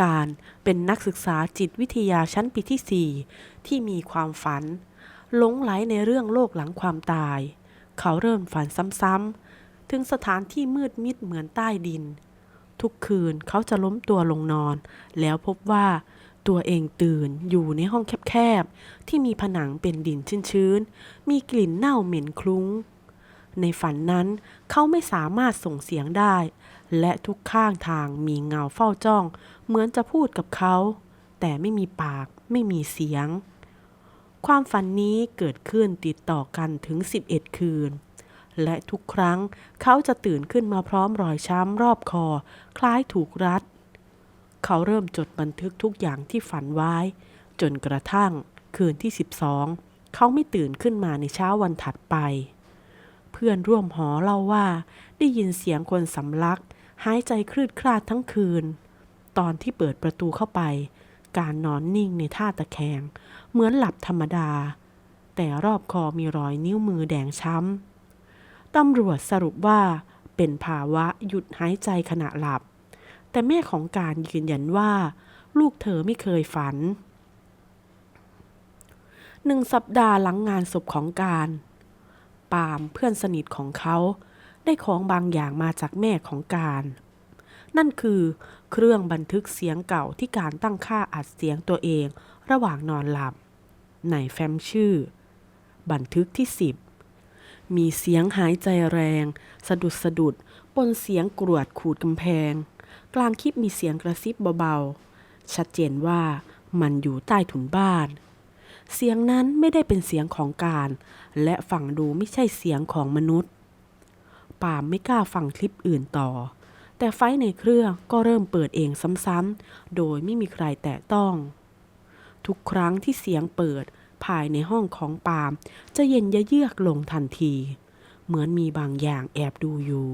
การ เป็นนักศึกษาจิตวิทยาชั้นปีที่ 4 ที่มีความฝันหลงไหลในเรื่องโลกหลังความตาย เขาเริ่มฝันซ้ำๆ ถึงสถานที่มืดมิดเหมือนใต้ดิน ทุกคืนเขาจะล้มตัวลงนอน แล้วพบว่าตัวเองตื่นอยู่ในห้องแคบๆ ที่มีผนังเป็นดินชื้นๆ มีกลิ่นเน่าเหม็นคลุ้ง ในฝันนั้นเขาไม่สามารถส่งเสียงได้ และทุกข้างทางมีเงาเฝ้าจ้อง เหมือนจะพูดกับเขา แต่ไม่มีปากไม่มีเสียง ความฝันนี้เกิดขึ้นติดต่อกันถึง 11 คืน และทุกครั้งเขาจะตื่นขึ้นมาพร้อมรอยช้ำรอบคอ คล้ายถูกรัด เขาเริ่มจดบันทึกทุกอย่างที่ฝันไว้ จนกระทั่งคืนที่ 12 เขาไม่ตื่นขึ้นมาในเช้าวันถัดไป เพื่อนร่วมหอเล่าว่าได้ยินเสียงคนสำลัก หายใจคลืดคลาดทั้งคืน ตอนที่เปิดประตูเข้าไป การนอนนิ่งในท่าตะแคง เหมือนหลับธรรมดา แต่รอบคอมีรอยนิ้วมือแดงช้ำตำรวจสรุปว่าเป็นภาวะหยุดหายใจขณะหลับ แต่แม่ของการยืนยันว่า ลูกเธอไม่เคยฝันหนึ่งสัปดาห์หลังงานศพของการ ปาล์มเพื่อนสนิทของเขา ได้ของบางอย่างมาจากแม่ของการ นั่นคือเครื่องบันทึกเสียงเก่าที่การตั้งค่าอัดเสียงตัวเองระหว่างนอนหลับ ในแฟ้มชื่อ บันทึกที่10มีเสียงหายใจแรง สะดุดสะดุดปนเสียงกรวดขูดกำแพง กลางคลิปมีเสียงกระซิบเบาๆ ชัดเจนว่ามันอยู่ใต้ถุนบ้าน เสียงนั้นไม่ได้เป็นเสียงของการ และฟังดูไม่ใช่เสียงของมนุษย์ ปามไม่กล้าฟังคลิปอื่นต่อ แต่ไฟในเครื่องก็เริ่มเปิดเองซ้ำๆ โดยไม่มีใครแตะต้อง ทุกครั้งที่เสียงเปิดภายในห้องของปาล์มจะเย็นยะเยือกลงทันที เหมือนมีบางอย่างแอบดูอยู่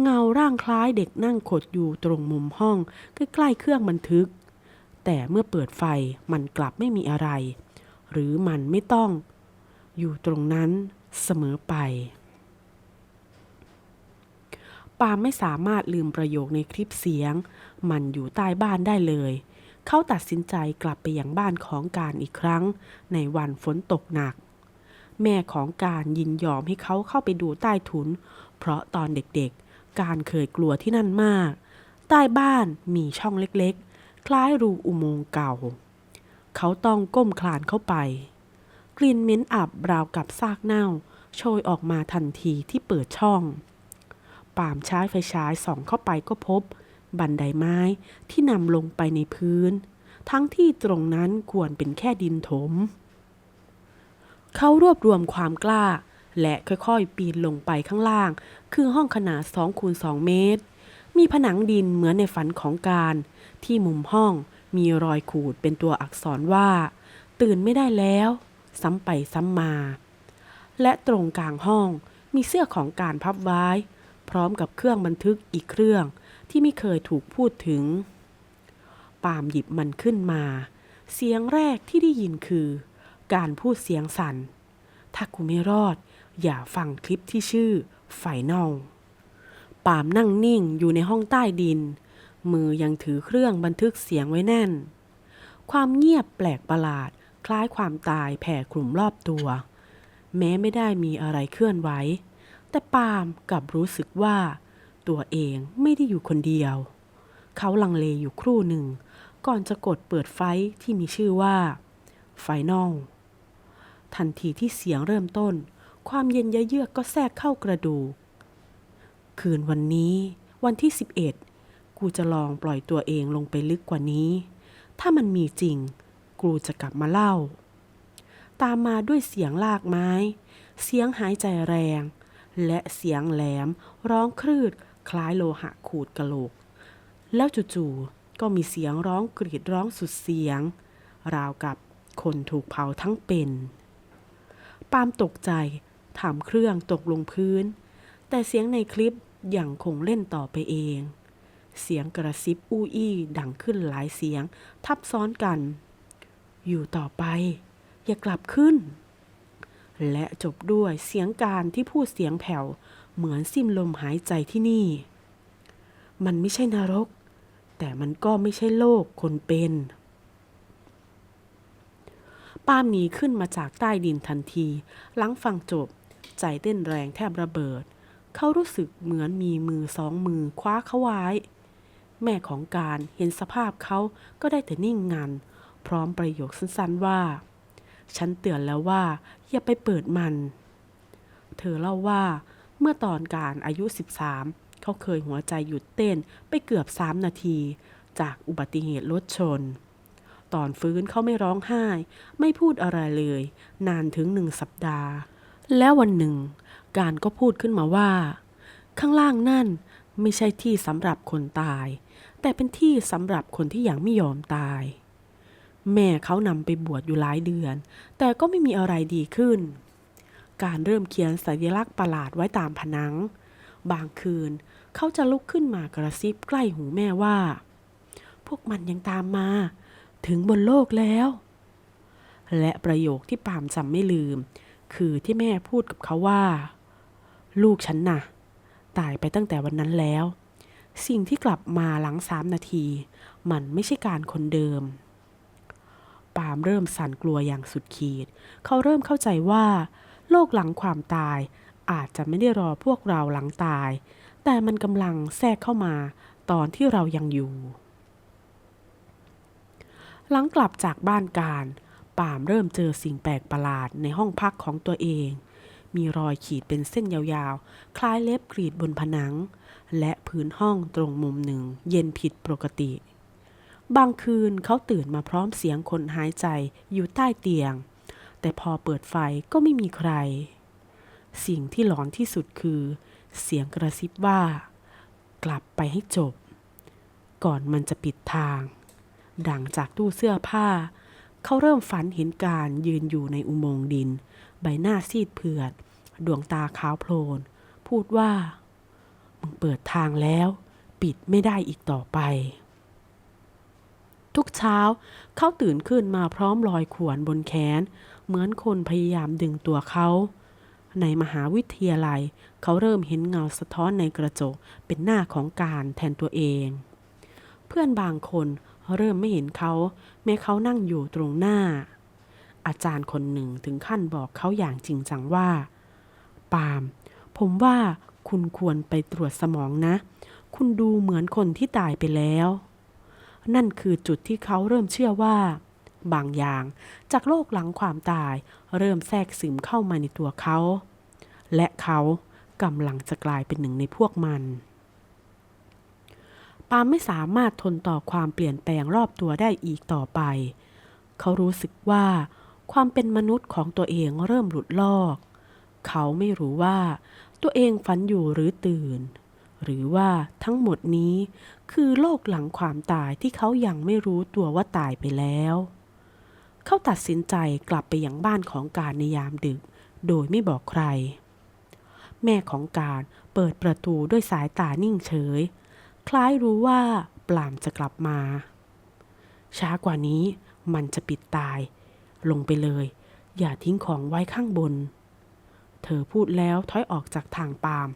เงาร่างคล้ายเด็กนั่งขดอยู่ตรงมุมห้องใกล้ๆเครื่องบันทึก แต่เมื่อเปิดไฟมันกลับไม่มีอะไร หรือมันไม่ต้อง อยู่ตรงนั้นเสมอไป ปามไม่สามารถลืมประโยคในคลิปเสียง มันอยู่ใต้บ้านได้เลย เขาตัดสินใจกลับไปยังบ้านของการอีกครั้ง ในวันฝนตกหนัก แม่ของการยินยอมให้เขาเข้าไปดูใต้ถุน เพราะตอนเด็กๆ การเคยกลัวที่นั่นมาก ใต้บ้านมีช่องเล็กๆ คล้ายรูอุโมงค์เก่า เขาต้องก้มคลานเข้าไป กลิ่นเหม็นอับราวกับซากเน่าโชยออกมาทันทีที่เปิดช่อง ปามใช้ไฟฉายส่องเข้าไปก็พบ บันไดไม้ที่นำลงไปในพื้น ทั้งที่ตรงนั้นควรเป็นแค่ดินถม เขารวบรวมความกล้า และค่อยๆ ปีนลงไปข้างล่าง คือห้องขนาด2คูณ2เมตร มีผนังดินเหมือนในฝันของการ ที่มุมห้องมีรอยขูดเป็นตัวอักษรว่า ตื่นไม่ได้แล้ว ซ้ำไปซ้ำมา และตรงกลางห้องมีเสื้อของการพับไว้ พร้อมกับเครื่องบันทึกอีกเครื่องที่ไม่เคยถูกพูดถึง ปามหยิบมันขึ้นมา เสียงแรกที่ได้ยินคือ การพูดเสียงสั่น ถ้ากูไม่รอด อย่าฟังคลิปที่ชื่อไฟนอลปามนั่งนิ่งอยู่ในห้องใต้ดิน มือยังถือเครื่องบันทึกเสียงไว้แน่น ความเงียบแปลกประหลาด คล้ายความตายแผ่กลุ่มรอบตัว แม้ไม่ได้มีอะไรเคลื่อนไหว แต่ปาล์มกลับรู้สึกว่า ตัวเองไม่ได้อยู่คนเดียว เขาลังเลอยู่ครู่หนึ่ง ก่อนจะกดเปิดไฟที่มีชื่อว่า ไฟนอลทันทีที่เสียงเริ่มต้น ความเย็นยะเยือกก็แทรกเข้ากระดูก คืนวันนี้วันที่ 11 กูจะลองปล่อยตัวเองลงไปลึกกว่านี้ ถ้ามันมีจริง กูจะกลับมาเล่า ตามมาด้วยเสียงลากไม้ เสียงหายใจแรง และเสียงแหลม ร้องครืด คล้ายโลหะขูดกะโหลก แล้วจู่ๆก็มีเสียงร้องกรีดร้องสุดเสียง ราวกับคนถูกเผาทั้งเป็น ปาล์มตกใจถามเครื่องตกลงพื้น แต่เสียงในคลิปยังคงเล่นต่อไปเอง เสียงกระซิบอู้อี้ดังขึ้นหลายเสียงทับซ้อนกัน อยู่ต่อไป อย่ากลับขึ้น และจบด้วยเสียงการที่พูดเสียงแผ่ว เหมือนสิ้นลมหายใจที่นี่ มันไม่ใช่นรก แต่มันก็ไม่ใช่โลกคนเป็น ป้ามหนีขึ้นมาจากใต้ดินทันที หลังฟังจบ ใจเต้นแรงแทบระเบิด เขารู้สึกเหมือนมีมือสองมือคว้าเขาไว้ แม่ของการเห็นสภาพเขาก็ได้แต่นิ่งงัน พร้อมประโยคสั้นๆว่า ฉันเตือนแล้วว่า อย่าไปเปิดมัน เธอเล่าว่าเมื่อตอนการอายุ 13 เขาเคยหัวใจหยุดเต้นไปเกือบ 3 นาที จากอุบัติเหตุรถชน ตอนฟื้นเขาไม่ร้องไห้ ไม่พูดอะไรเลย นานถึงหนึ่งสัปดาห์ แล้ววันหนึ่ง การก็พูดขึ้นมาว่า ข้างล่างนั่นไม่ใช่ที่สำหรับคนตาย แต่เป็นที่สำหรับคนที่ยังไม่ยอมตาย แม่เขานำไปบวชอยู่หลายเดือน แต่ก็ไม่มีอะไรดีขึ้น การเริ่มเขียนสัญลักษณ์ประหลาดไว้ตามผนัง บางคืนเขาจะลุกขึ้นมากระซิบใกล้หูแม่ว่า พวกมันยังตามมา ถึงบนโลกแล้ว และประโยคที่ปามจำไม่ลืม คือที่แม่พูดกับเขาว่า ลูกฉันน่ะ ตายไปตั้งแต่วันนั้นแล้ว สิ่งที่กลับมาหลังสามนาที มันไม่ใช่การคนเดิม ปามเริ่มสั่นกลัวอย่างสุดขีด เขาเริ่มเข้าใจว่า โลกหลังความตาย อาจจะไม่ได้รอพวกเราหลังตาย แต่มันกำลังแทรกเข้ามาตอนที่เรายังอยู่ หลังกลับจากบ้านการปามเริ่มเจอสิ่งแปลกประหลาดในห้องพักของตัวเอง มีรอยขีดเป็นเส้นยาวๆ คล้ายเล็บกรีดบนผนัง และพื้นห้องตรงมุมหนึ่ง เย็นผิดปกติ บางคืนเขาตื่นมาพร้อมเสียงคนหายใจอยู่ใต้เตียง แต่พอเปิดไฟก็ไม่มีใคร สิ่งที่หลอนที่สุดคือ เสียงกระซิบว่า กลับไปให้จบ ก่อนมันจะปิดทาง ดังจากตู้เสื้อผ้า เขาเริ่มฝันเห็นการยืนอยู่ในอุโมงค์ดิน ใบหน้าซีดเผือด ดวงตาขาวโพลน พูดว่า มึงเปิดทางแล้ว ปิดไม่ได้อีกต่อไป ทุกเช้าเขาตื่นขึ้นมาพร้อมรอยข่วนบนแขน เหมือนคนพยายามดึงตัวเขาในมหาวิทยาลัย เขาเริ่มเห็นเงาสะท้อนในกระจกเป็นหน้าของการแทนตัวเอง เพื่อนบางคนเริ่มไม่เห็นเขา แม้เขานั่งอยู่ตรงหน้า อาจารย์คนหนึ่งถึงขั้นบอกเขาอย่างจริงจังว่า ปาล์มผมว่าคุณควรไปตรวจสมองนะ คุณดูเหมือนคนที่ตายไปแล้ว นั่นคือจุดที่เขาเริ่มเชื่อว่า บางอย่างจากโลกหลังความตาย เริ่มแทรกซึมเข้ามาในตัวเขา และเขากำลังจะกลายเป็นหนึ่งในพวกมันปาลไม่สามารถทนต่อความเปลี่ยนแปลงรอบตัวได้อีกต่อไป เขารู้สึกว่า ความเป็นมนุษย์ของตัวเองเริ่มหลุดลอก เขาไม่รู้ว่า ตัวเองฝันอยู่หรือตื่น หรือว่าทั้งหมดนี้คือโลกหลังความตายที่เขายังไม่รู้ตัวว่าตายไปแล้ว เขาตัดสินใจกลับไปยังบ้านของการในยามดึก โดยไม่บอกใคร แม่ของการเปิดประตูด้วยสายตานิ่งเฉย คล้ายรู้ว่าปลามจะกลับมา ช้ากว่านี้มันจะปิดตาย ลงไปเลย อย่าทิ้งของไว้ข้างบน เธอพูดแล้วถอยออกจากทางปาล์ม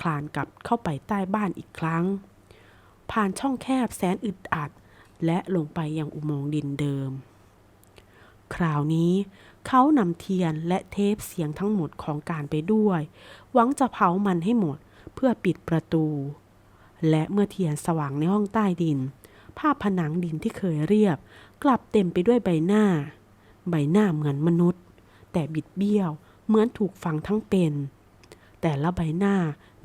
คลานกลับเข้าไปใต้บ้านอีกครั้ง ผ่านช่องแคบแสนอึดอัด และลงไปยังอุโมงค์ดินเดิม คราวนี้เขานำเทียนและเทปเสียงทั้งหมดของการไปด้วย หวังจะเผามันให้หมดเพื่อปิดประตู และเมื่อเทียนสว่างในห้องใต้ดิน ภาพผนังดินที่เคยเรียบ กลับเต็มไปด้วยใบหน้า ใบหน้าเหมือนมนุษย์ แต่บิดเบี้ยวเหมือนถูกฝังทั้งเป็น แต่ละใบหน้า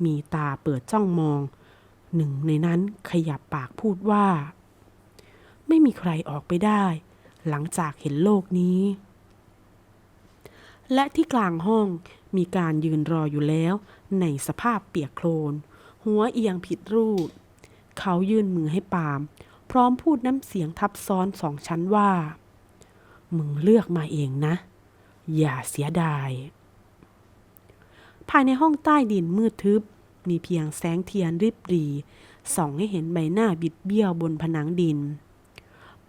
มีตาเปิดจ้องมอง หนึ่งในนั้นขยับปากพูดว่า ไม่มีใครออกไปได้ หลังจากเห็นโลกนี้ และที่กลางห้องมีการยืนรออยู่แล้ว ในสภาพเปียกโคลน หัวเอียงผิดรูป เขายื่นมือให้ปาล์มพร้อมพูดน้ำเสียงทับซ้อนสองชั้นว่า มึงเลือกมาเองนะ อย่าเสียดาย ภายในห้องใต้ดินมืดทึบ มีเพียงแสงเทียนริบรีส่องให้เห็นใบหน้าบิดเบี้ยวบนผนังดิน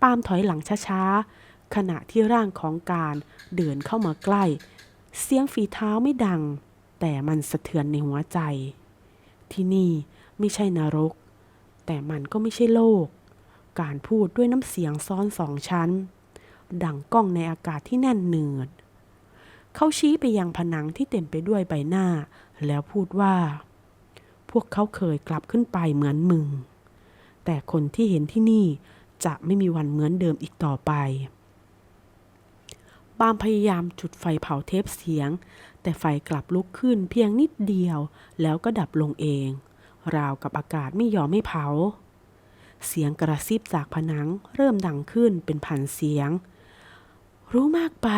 ปาล์มถอยหลังช้าๆ ขณะที่ร่างของการเดินเข้ามาใกล้ เสียงฝีเท้าไม่ดัง แต่มันสะเทือนในหัวใจ ที่นี่ไม่ใช่นรก แต่มันก็ไม่ใช่โลก การพูดด้วยน้ำเสียงซ้อนสองชั้น ดังก้องในอากาศที่แน่นเนืดเขาชี้ไปยังผนังที่เต็มไปด้วยใบหน้า แล้วพูดว่า พวกเขาเคยกลับขึ้นไปเหมือนมึง แต่คนที่เห็นที่นี่จะไม่มีวันเหมือนเดิมอีกต่อไปปาล์มพยายามจุดไฟเผาเทปเสียง แต่ไฟกลับลุกขึ้นเพียงนิดเดียว แล้วก็ดับลงเอง ราวกับอากาศไม่ยอมไม่เผา เสียงกระซิบจากผนังเริ่มดังขึ้นเป็นพันเสียง รู้มากไป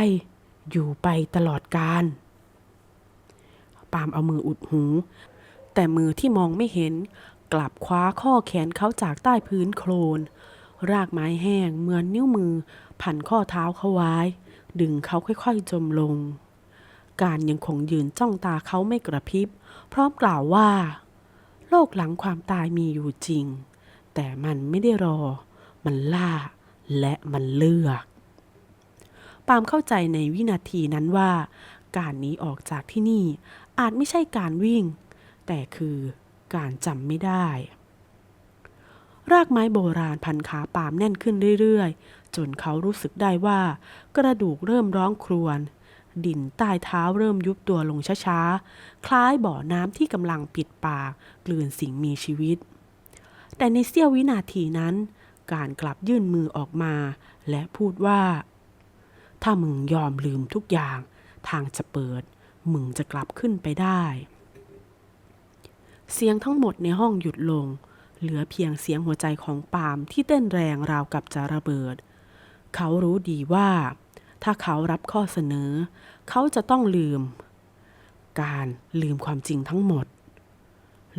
อยู่ไปตลอดกาลปาล์มเอามืออุดหู แต่มือที่มองไม่เห็น กลับคว้าข้อแขนเขาจากใต้พื้นโคลน รากไม้แห้งเหมือนนิ้วมือพันข้อเท้าเขาไว้ ดึงเขาค่อยๆจมลง การยังคงยืนจ้องตาเขาไม่กระพริบ พร้อมกล่าวว่า โลกหลังความตายมีอยู่จริง แต่มันไม่ได้รอ มันล่า และมันเลือก ปาล์มเข้าใจในวินาทีนั้นว่า การหนีออกจากที่นี่อาจไม่ใช่การวิ่ง คือการจำไม่ได้ รากไม้โบราณพันขาปามแน่นขึ้นเรื่อยๆ จนเขารู้สึกได้ว่า กระดูกเริ่มร้องครวญดินใต้เท้าเริ่มยุบตัวลงช้าๆ คล้ายบ่อน้ำที่กำลังปิดปากกลืนสิ่งมีชีวิต แต่ในเสี้ยววินาทีนั้น การกลับยื่นมือออกมา และพูดว่า ถ้ามึงยอมลืมทุกอย่าง ทางจะเปิด มึงจะกลับขึ้นไปได้ เสียงทั้งหมดในห้องหยุดลง เหลือเพียงเสียงหัวใจของปาล์มที่เต้นแรงราวกับจะระเบิด เขารู้ดีว่า ถ้าเขารับข้อเสนอ เขาจะต้องลืม การลืมความจริงทั้งหมด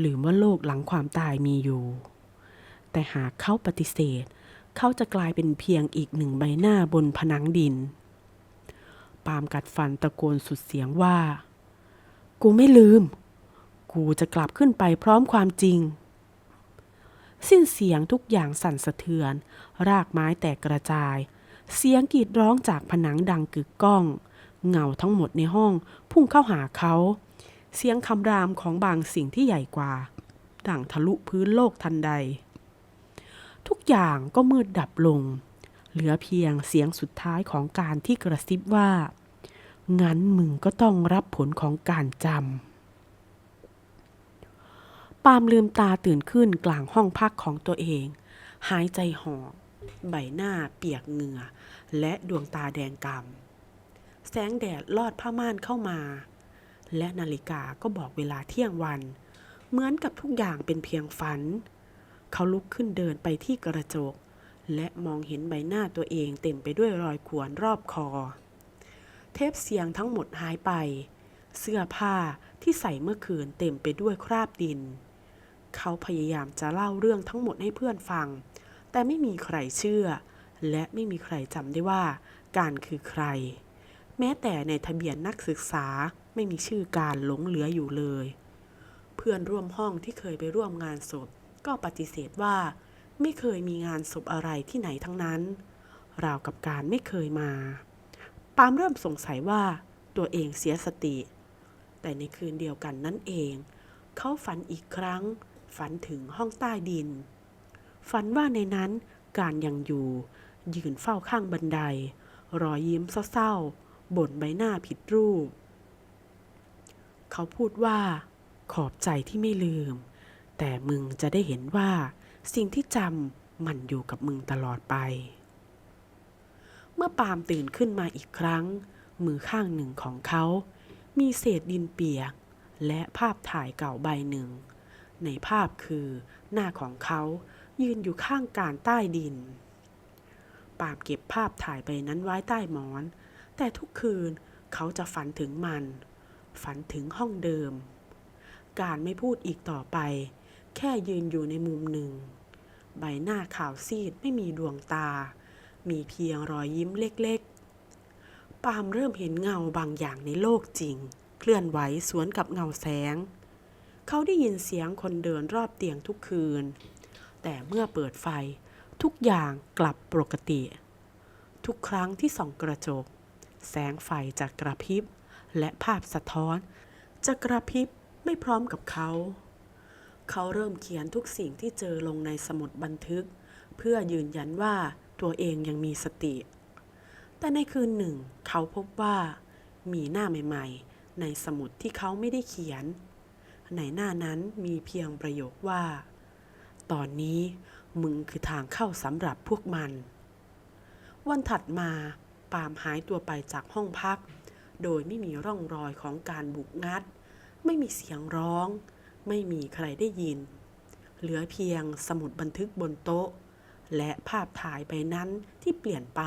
ลืมว่าโลกหลังความตายมีอยู่ แต่หากเขาปฏิเสธ เขาจะกลายเป็นเพียงอีกหนึ่งใบหน้าบนผนังดิน ปาล์มกัดฟันตะโกนสุดเสียงว่า กูไม่ลืม กูจะกลับขึ้นไปพร้อมความจริง สิ้นเสียงทุกอย่างสั่นสะเทือน รากไม้แตกกระจาย เสียงกรีดร้องจากผนังดังกึกก้อง เงาทั้งหมดในห้องพุ่งเข้าหาเขา เสียงคำรามของบางสิ่งที่ใหญ่กว่า ดังทะลุพื้นโลกทันใด ทุกอย่างก็มืดดับลง เหลือเพียงเสียงสุดท้ายของการที่กระซิบว่างั้นมึงก็ต้องรับผลของการจำ ปามลืมตาตื่นขึ้นกลางห้องพักของตัวเอง หายใจหอบใบหน้าเปียกเหงื่อ และดวงตาแดงกำแสงแดดลอดผ้าม่านเข้ามา และนาฬิกาก็บอกเวลาเที่ยงวัน เหมือนกับทุกอย่างเป็นเพียงฝัน เขาลุกขึ้นเดินไปที่กระจก และมองเห็นใบหน้าตัวเองเต็มไปด้วยรอยข่วนรอบคอ เทปเสียงทั้งหมดหายไป เสื้อผ้าที่ใส่เมื่อคืนเต็มไปด้วยคราบดิน เขาพยายามจะเล่าเรื่องทั้งหมดให้เพื่อนฟัง แต่ไม่มีใครเชื่อ และไม่มีใครจำได้ว่า การคือใคร แม้แต่ในทะเบียนนักศึกษาไม่มีชื่อการหลงเหลืออยู่เลย เพื่อนร่วมห้องที่เคยไปร่วมงานศพ ก็ปฏิเสธว่า ไม่เคยมีงานศพอะไรที่ไหนทั้งนั้น ราวกับการไม่เคยมา ปาล์มเริ่มสงสัยว่า ตัวเองเสียสติ แต่ในคืนเดียวกันนั่นเอง เขาฝันอีกครั้ง ฝันถึงห้องใต้ดิน ฝันว่าในนั้นการยังอยู่ ยืนเฝ้าข้างบันได รอยยิ้มเศร้าๆบนใบหน้าผิดรูป เขาพูดว่า ขอบใจที่ไม่ลืม แต่มึงจะได้เห็นว่า สิ่งที่จำมันอยู่กับมึงตลอดไป เมื่อปาล์มตื่นขึ้นมาอีกครั้ง มือข้างหนึ่งของเขา มีเศษดินเปียกและภาพถ่ายเก่าใบหนึ่ง ในภาพคือหน้าของเขายืนอยู่ข้างการใต้ดิน ปาล์มเก็บภาพถ่ายใบนั้นไว้ใต้หมอน แต่ทุกคืนเขาจะฝันถึงมัน ฝันถึงห้องเดิม การไม่พูดอีกต่อไป แค่ยืนอยู่ในมุมหนึ่ง ใบหน้าขาวซีดไม่มีดวงตา มีเพียงรอยยิ้มเล็กๆ ปาล์มเริ่มเห็นเงาบางอย่างในโลกจริง เคลื่อนไหวสวนกับเงาแสง เขาได้ยินเสียงคนเดินรอบเตียงทุกคืน แต่เมื่อเปิดไฟทุกอย่างกลับปกติ ทุกครั้งที่ส่องกระจก แสงไฟจะกระพริบ และภาพสะท้อน จะกระพริบไม่พร้อมกับเขา เขาเริ่มเขียนทุกสิ่งที่เจอลงในสมุดบันทึก เพื่อยืนยันว่าตัวเองยังมีสติ แต่ในคืนหนึ่ง เขาพบว่ามีหน้าใหม่ ๆ ในสมุดที่เขาไม่ได้เขียน ในหน้านั้นมีเพียงประโยคว่า ตอนนี้มึงคือทางเข้าสำหรับพวกมัน วันถัดมาปาล์มหายตัวไปจากห้องพัก โดยไม่มีร่องรอยของการบุกงัด ไม่มีเสียงร้อง ไม่มีใครได้ยิน เหลือเพียงสมุดบันทึกบนโต๊ะ และภาพถ่ายใบนั้นที่เปลี่ยนไป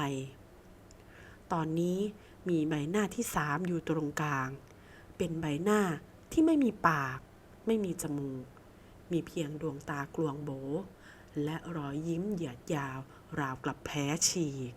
ตอนนี้มีใบหน้าที่สามอยู่ตรงกลาง เป็นใบหน้าที่ไม่มีปาก ไม่มีจมูก มีเพียงดวงตากลวงโบ และรอยยิ้มเหยียดยาว ราวกับแผลฉีก